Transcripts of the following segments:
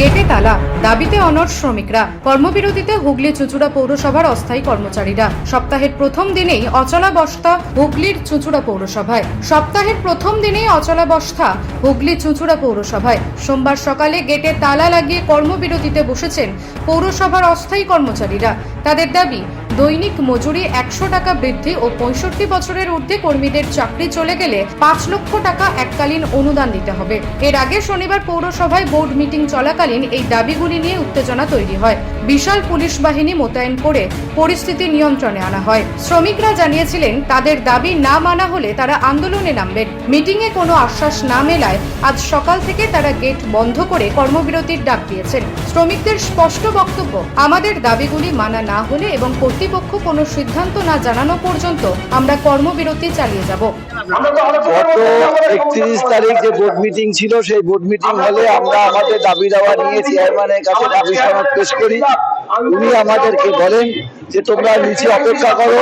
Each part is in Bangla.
গেটে তালা। দাবিতে অনর শ্রমিকরা। কর্মবিরতিতে হুগলি চুচুড়া পৌরসভার অস্থায়ী কর্মচারীরা। সপ্তাহের প্রথম দিনেই অচলাবস্থা হুগলির চুচুড়া পৌরসভায়। সপ্তাহের প্রথম দিনেই অচলাবস্থা হুগলি চুচুড়া পৌরসভায়। সোমবার সকালে গেটে তালা লাগিয়ে কর্মবিরতিতে বসেছেন পৌরসভার অস্থায়ী কর্মচারীরা। তাদের দাবি দৈনিক মজুরি একশো টাকা বৃদ্ধি ও পঁয়ষট্টি বছরের ঊর্ধ্বে কর্মীদের চাকরি চলে গেলে পাঁচ লক্ষ টাকা এককালীন অনুদান দিতে হবে। এর আগে শনিবার পৌরসভায় বোর্ড মিটিং চলাকালীন এই দাবিগুলি নিয়ে উত্তেজনা তৈরি হয়। বিশাল পুলিশ বাহিনী মোতায়েন করে পরিস্থিতি নিয়ন্ত্রণে আনা হয়। শ্রমিকরা জানিয়েছিলেন, তাদের দাবি না মানা হলে তারা আন্দোলনে নামবেন। মিটিংয়ে কোনো আশ্বাস না মেলায় আজ সকাল থেকে তারা গেট বন্ধ করে কর্মবিরতির ডাক দিয়েছেন। শ্রমিকদের স্পষ্ট বক্তব্য, আমাদের দাবিগুলি মানা না হলে এবং কর্তৃপক্ষ কোনো সিদ্ধান্ত না জানানো পর্যন্ত আমরা কর্মবিরতি চালিয়ে যাব। গত একত্রিশ তারিখ যে বোর্ড মিটিং ছিল সেই বোর্ড মিটিং হলে আমরা আমাদের দাবি দাওয়া নিয়ে চেয়ারম্যানের কাছে দাবি সনদ পেশ করি। উনি আমাদেরকে বলেন যে তোমরা নিচে অপেক্ষা করো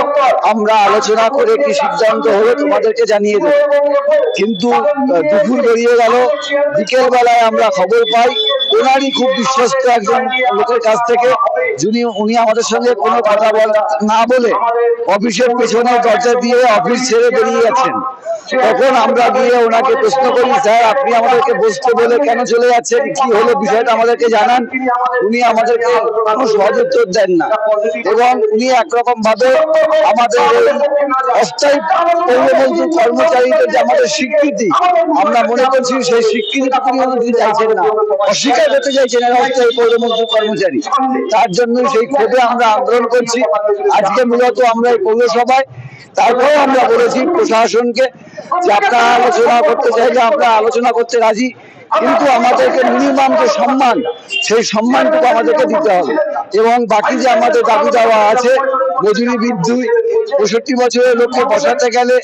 আমরা আলোচনা করে কি সিদ্ধান্ত হলো তোমাদেরকে জানিয়ে দেবো। কিন্তু দুপুর বেরিয়ে গেল। বিকেল বেলায় আমরা খবর পাই ওনারই খুব বিশ্বস্ত একজন লোকের কাছ থেকে যিনি, উনি আমাদের সঙ্গে কোনো কথা না বলে অফিসের পেছনে দরজা দিয়ে অফিস ছেড়ে বেরিয়ে যাচ্ছেন তখন আমরা গিয়ে ওনাকে প্রশ্ন করি, স্যার, আপনি আমাদেরকে বসতে বলে কেন চলে যাচ্ছেন? কি হলো বিষয়টা আমাদেরকে জানান। উনি আমাদেরকে কোনো সদুত্তর দেন না। এবং উনি একরকম ভাবে আমাদের অস্থায়ী পৌরমন্ত্রী কর্মচারীদের যে আমাদের স্বীকৃতি, আমরা মনে করছি সেই স্বীকৃতিটুকু উনি দিতে চাইছেন না। অস্বীকার করতে চাইছেন অস্থায়ী পৌরমন্ত্রী কর্মচারী। তার জন্যই সেই ক্ষোভে আমরা আন্দোলন করছি। আজকে মূলত আমরা এই পৌরসভায় তারপরে আমরা বলেছি প্রশাসনকে যে আপনারা আলোচনা করতে চাইলে আমরা আলোচনা করতে রাজি, কিন্তু আমাদেরকে মিনিমাম যে সম্মান, সেই সম্মানটুকু আমাদেরকে দিতে হবে। এবং বাকি যে আমাদের দাবি দেওয়া আছে, মজুরি বৃদ্ধি, পঁয়ষট্টি বছরের লক্ষ্যে বসাতে গেলে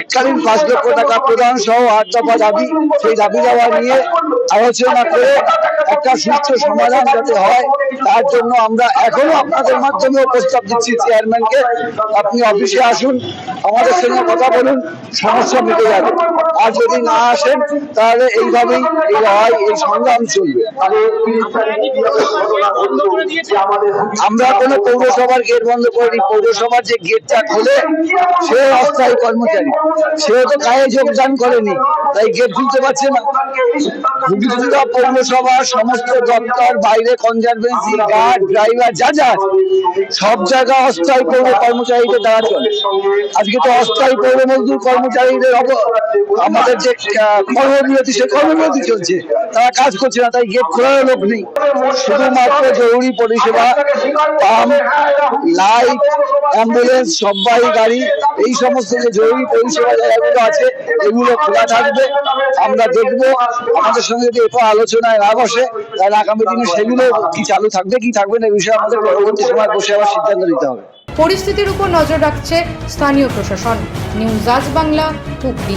এককালীন পাঁচ লক্ষ টাকা প্রদান সহ আট দফা দাবি, সেই দাবি দেওয়া নিয়ে আলোচনা করে একটা সুস্থ সমাধান যাতে হয়, তার জন্য আমরা এখনও আপনাদের মাধ্যমে প্রস্তাব দিচ্ছি চেয়ারম্যানকে আপনি অফিসে আসুন, আমাদের সঙ্গে কথা বলুন, সমস্যা মিটে যাবে। আর যদি না আসেন, তাহলে এইভাবেই এই লড়াই, এই সংগ্রাম চলবে। আমরা কোনো পৌরসভার গেট বন্ধ করিনি, পৌরসভার যে গেটটা খোলে, সে অস্থায়ী কর্মচারী। সেও তো কাজে যোগদান করেনি, তাই গেট খুলতে পারছে না। হুগলিজুড়া পৌরসভা, সমস্ত দপ্তর, বাইরে কনজারভেন্সি গার্ড ড্রাইভার যা যা, সব জায়গায় অস্থায়ী পৌর কর্মচারীদের দ্বারা আজকে তো অস্থায়ী পৌর মজদুর কর্মচারীদের আমাদের যে কর্মবিরতি, সে কর্মবিরতি চলছে। তারা কাজ করছে না, তাই গেট খোলার লোক নেই। শুধুমাত্র জরুরি পরিষেবা, পাম্প, লাইট, অ্যাম্বুলেন্স, সবাই গাড়ি, এই সমস্ত যে জরুরি পরিষেবা জায়গাগুলো আছে, এগুলো খোলা থাকবে। আমরা দেখব, আমাদের সঙ্গে যদি এরপর আলোচনায় না বসে, তাহলে আগামী দিনে সেগুলো কি চালু থাকবে, কি থাকবে না এই বিষয়ে আমাদের পরবর্তী সময় বসে আবার সিদ্ধান্ত নিতে হবে। পরিস্থিতির উপর নজর রাখছে স্থানীয় প্রশাসন। নিউজ আজ বাংলা, হুগলি।